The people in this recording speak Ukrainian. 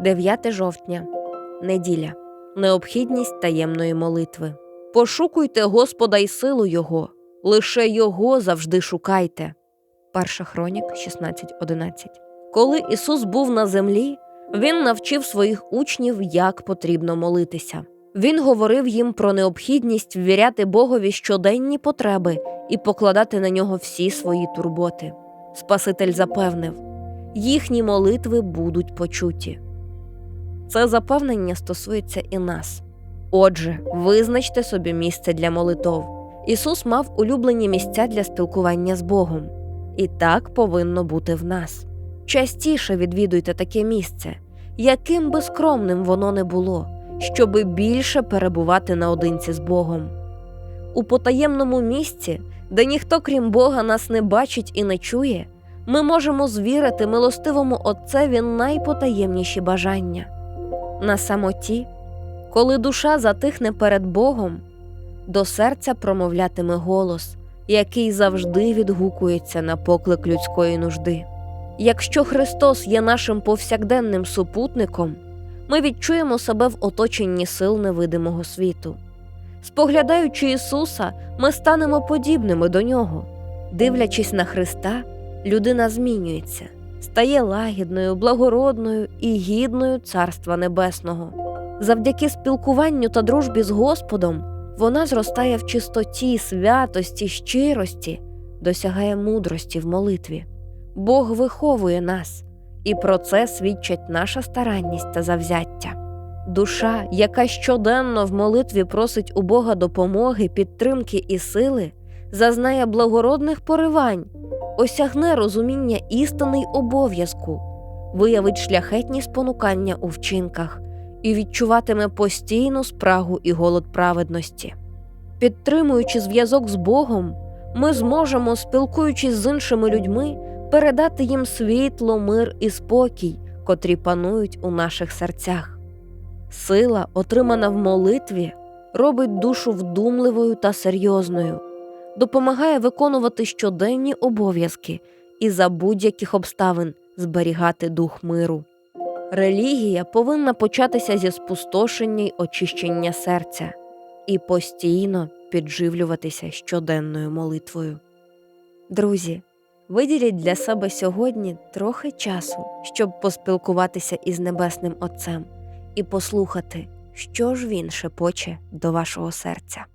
9 жовтня, неділя. Необхідність таємної молитви. Пошукуйте Господа й силу Його, лише Його завжди шукайте. Перша хронік 16.11. Коли Ісус був на землі, Він навчив своїх учнів, як потрібно молитися. Він говорив їм про необхідність ввіряти Богові щоденні потреби і покладати на нього всі свої турботи. Спаситель запевнив, їхні молитви будуть почуті. Це запевнення стосується і нас. Отже, визначте собі місце для молитов. Ісус мав улюблені місця для спілкування з Богом, і так повинно бути в нас. Частіше відвідуйте таке місце, яким би скромним воно не було, щоби більше перебувати наодинці з Богом. У потаємному місці, де ніхто крім Бога нас не бачить і не чує, ми можемо звірити милостивому Отцеві найпотаємніші бажання. На самоті, коли душа затихне перед Богом, до серця промовлятиме голос, який завжди відгукується на поклик людської нужди. Якщо Христос є нашим повсякденним супутником, ми відчуємо себе в оточенні сил невидимого світу. Споглядаючи Ісуса, ми станемо подібними до Нього. Дивлячись на Христа, людина змінюється, стає лагідною, благородною і гідною Царства Небесного. Завдяки спілкуванню та дружбі з Господом вона зростає в чистоті, святості, щирості, досягає мудрості в молитві. Бог виховує нас, і про це свідчать наша старанність та завзяття. Душа, яка щоденно в молитві просить у Бога допомоги, підтримки і сили, зазнає благородних поривань, осягне розуміння істини й обов'язку, виявить шляхетні спонукання у вчинках і відчуватиме постійну спрагу і голод праведності. Підтримуючи зв'язок з Богом, ми зможемо, спілкуючись з іншими людьми, передати їм світло, мир і спокій, котрі панують у наших серцях. Сила, отримана в молитві, робить душу вдумливою та серйозною, допомагає виконувати щоденні обов'язки і за будь-яких обставин зберігати дух миру. Релігія повинна початися зі спустошення й очищення серця і постійно підживлюватися щоденною молитвою. Друзі, виділіть для себе сьогодні трохи часу, щоб поспілкуватися із Небесним Отцем і послухати, що ж він шепоче до вашого серця.